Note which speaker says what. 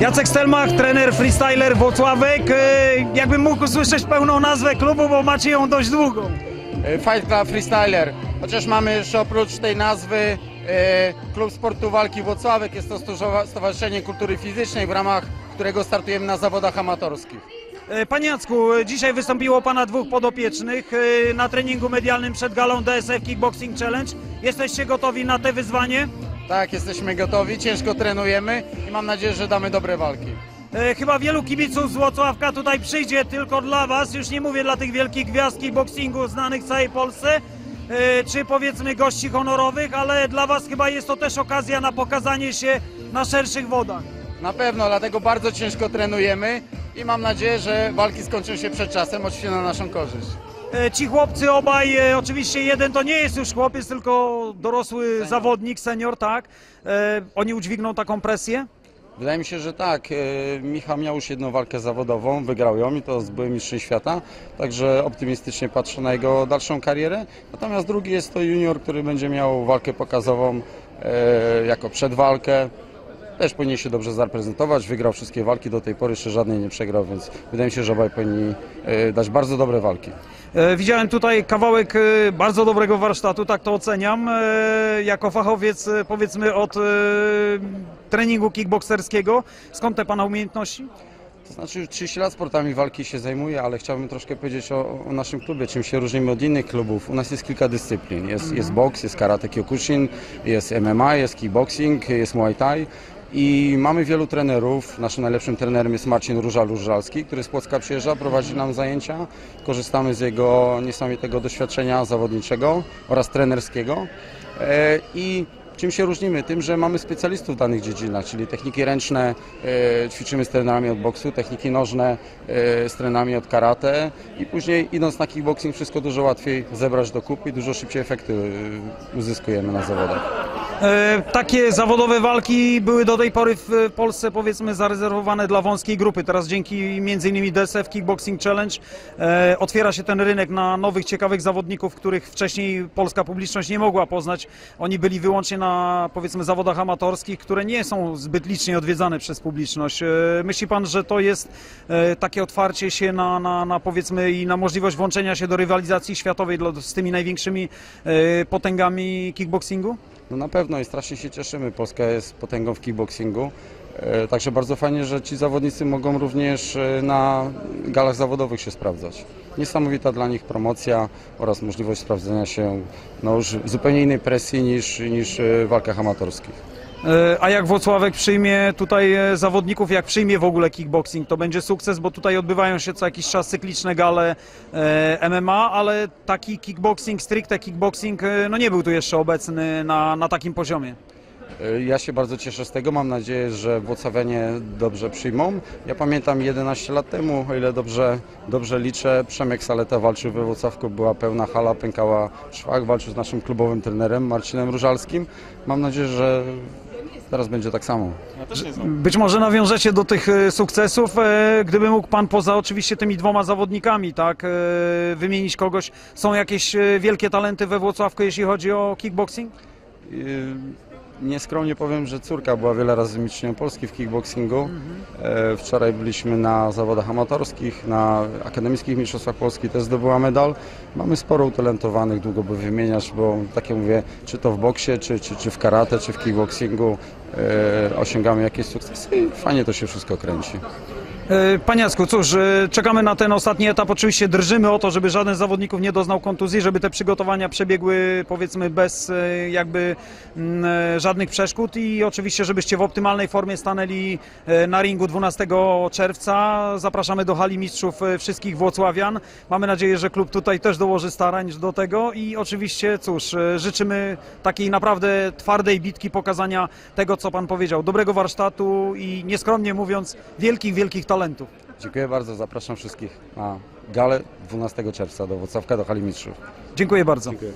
Speaker 1: Jacek Stelmach, trener freestyler Włocławek. E, Jakbym mógł usłyszeć pełną nazwę klubu, bo macie ją dość długą.
Speaker 2: E, Fight Club Freestyler. Chociaż mamy jeszcze oprócz tej nazwy e, Klub Sportu Walki Włocławek. Jest to Stowarzyszenie Kultury Fizycznej, w ramach którego startujemy na zawodach amatorskich.
Speaker 1: Panie Jacku, dzisiaj wystąpiło Pana dwóch podopiecznych na treningu medialnym przed galą DSF Kickboxing Challenge. Jesteście gotowi na te wyzwanie?
Speaker 2: Tak, jesteśmy gotowi, ciężko trenujemy i mam nadzieję, że damy dobre walki.
Speaker 1: E, Chyba wielu kibiców z Włocławka tutaj przyjdzie tylko dla Was. Już nie mówię dla tych wielkich gwiazd kickboxingu znanych w całej Polsce, e, czy powiedzmy gości honorowych, ale dla Was chyba jest to też okazja na pokazanie się na szerszych wodach.
Speaker 2: Na pewno, dlatego bardzo ciężko trenujemy i mam nadzieję, że walki skończą się przed czasem, oczywiście na naszą korzyść.
Speaker 1: E, Ci chłopcy obaj, e, oczywiście jeden to nie jest już chłopiec, tylko dorosły zawodnik, senior, tak. E, Oni udźwigną taką presję?
Speaker 2: Wydaje mi się, że tak. Michał miał już jedną walkę zawodową, wygrał ją i to z byłym mistrzem świata, także optymistycznie patrzę na jego dalszą karierę. Natomiast drugi jest to junior, który będzie miał walkę pokazową jako przedwalkę. Też powinien się dobrze zaprezentować, wygrał wszystkie walki, do tej pory jeszcze żadnej nie przegrał, więc wydaje mi się, że obaj powinni e, dać bardzo dobre walki.
Speaker 1: E, Widziałem tutaj kawałek e, bardzo dobrego warsztatu, tak to oceniam. Jako fachowiec, powiedzmy, od treningu kickbokserskiego. Skąd te Pana umiejętności?
Speaker 2: To znaczy już 30 lat sportami walki się zajmuję, ale chciałbym troszkę powiedzieć o, o naszym klubie, czym się różnimy od innych klubów. U nas jest kilka dyscyplin. Jest, jest boks, jest karate kyokushin, jest MMA, jest kickboxing, jest muay thai. I mamy wielu trenerów. Naszym najlepszym trenerem jest Marcin Różal-Różalski, który z Płocka przyjeżdża, prowadzi nam zajęcia. Korzystamy z jego niesamowitego doświadczenia zawodniczego oraz trenerskiego. E, I Czym się różnimy? Tym, że mamy specjalistów w danych dziedzinach, czyli techniki ręczne, e, ćwiczymy z trenerami od boksu, techniki nożne e, z trenerami od karate i później idąc na kickboxing wszystko dużo łatwiej zebrać do kupy i dużo szybciej efekty uzyskujemy na zawodach.
Speaker 1: E, Takie zawodowe walki były do tej pory w Polsce powiedzmy zarezerwowane dla wąskiej grupy. Teraz dzięki m.in. DSF Kickboxing Challenge e, otwiera się ten rynek na nowych, ciekawych zawodników, których wcześniej polska publiczność nie mogła poznać. Oni byli wyłącznie na powiedzmy zawodach amatorskich, które nie są zbyt licznie odwiedzane przez publiczność. E, Myśli pan, że to jest takie otwarcie się na, na, na powiedzmy i na możliwość włączenia się do rywalizacji światowej z tymi największymi potęgami kickboxingu?
Speaker 2: No na pewno i strasznie się cieszymy. Polska jest potęgą w kickboxingu. E, Także bardzo fajnie, że ci zawodnicy mogą również e, na galach zawodowych się sprawdzać. Niesamowita dla nich promocja oraz możliwość sprawdzenia się no już zupełnie innej presji niż, niż e, w walkach amatorskich.
Speaker 1: E, A jak Włocławek przyjmie tutaj e, zawodników, jak przyjmie w ogóle kickboxing, to będzie sukces, bo tutaj odbywają się co jakiś czas cykliczne gale e, MMA, ale taki kickboxing, stricte kickboxing, no nie był tu jeszcze obecny na, na takim poziomie.
Speaker 2: Ja się bardzo cieszę z tego. Mam nadzieję, że Włocławianie dobrze przyjmą. Ja pamiętam 11 lat temu, o ile dobrze, dobrze liczę, Przemek Saleta walczył we Włocławku, była pełna hala, pękała szwach, walczył z naszym klubowym trenerem Marcinem Różalskim. Mam nadzieję, że teraz będzie tak samo.
Speaker 1: Być może nawiążecie do tych e, sukcesów, e, gdyby mógł Pan poza oczywiście tymi dwoma zawodnikami, tak, e, wymienić kogoś. Są jakieś e, wielkie talenty we Włocławku, jeśli chodzi o kickboxing?
Speaker 2: Yy, Nieskromnie powiem, że córka była wiele razy mistrzynią Polski w kickboxingu. E, Wczoraj byliśmy na zawodach amatorskich, na akademickich mistrzostwach Polski też zdobyła medal. Mamy sporo utalentowanych, długo by wymieniać, bo tak jak mówię, czy to w boksie, czy, czy, czy w karate, czy w kickboxingu osiągamy jakieś sukcesy i fajnie to się wszystko kręci.
Speaker 1: E, Panie Jacku, cóż, e, czekamy na ten ostatni etap. Oczywiście drżymy o to, żeby żaden z zawodników nie doznał kontuzji, żeby te przygotowania przebiegły powiedzmy bez e, jakby mm, żadnych przeszkód i oczywiście, żebyście w optymalnej formie stanęli na ringu 12 czerwca. Zapraszamy do hali mistrzów wszystkich Włocławian. Mamy nadzieję, że klub tutaj też dołoży starań do tego i oczywiście, cóż, życzymy takiej naprawdę twardej bitki, pokazania tego, co Pan powiedział, dobrego warsztatu i nieskromnie mówiąc, wielkich, wielkich talentów.
Speaker 2: Dziękuję bardzo, zapraszam wszystkich na galę 12 czerwca do Włocławka, do hali mistrzów.
Speaker 1: Dziękuję bardzo.
Speaker 2: Dziękuję.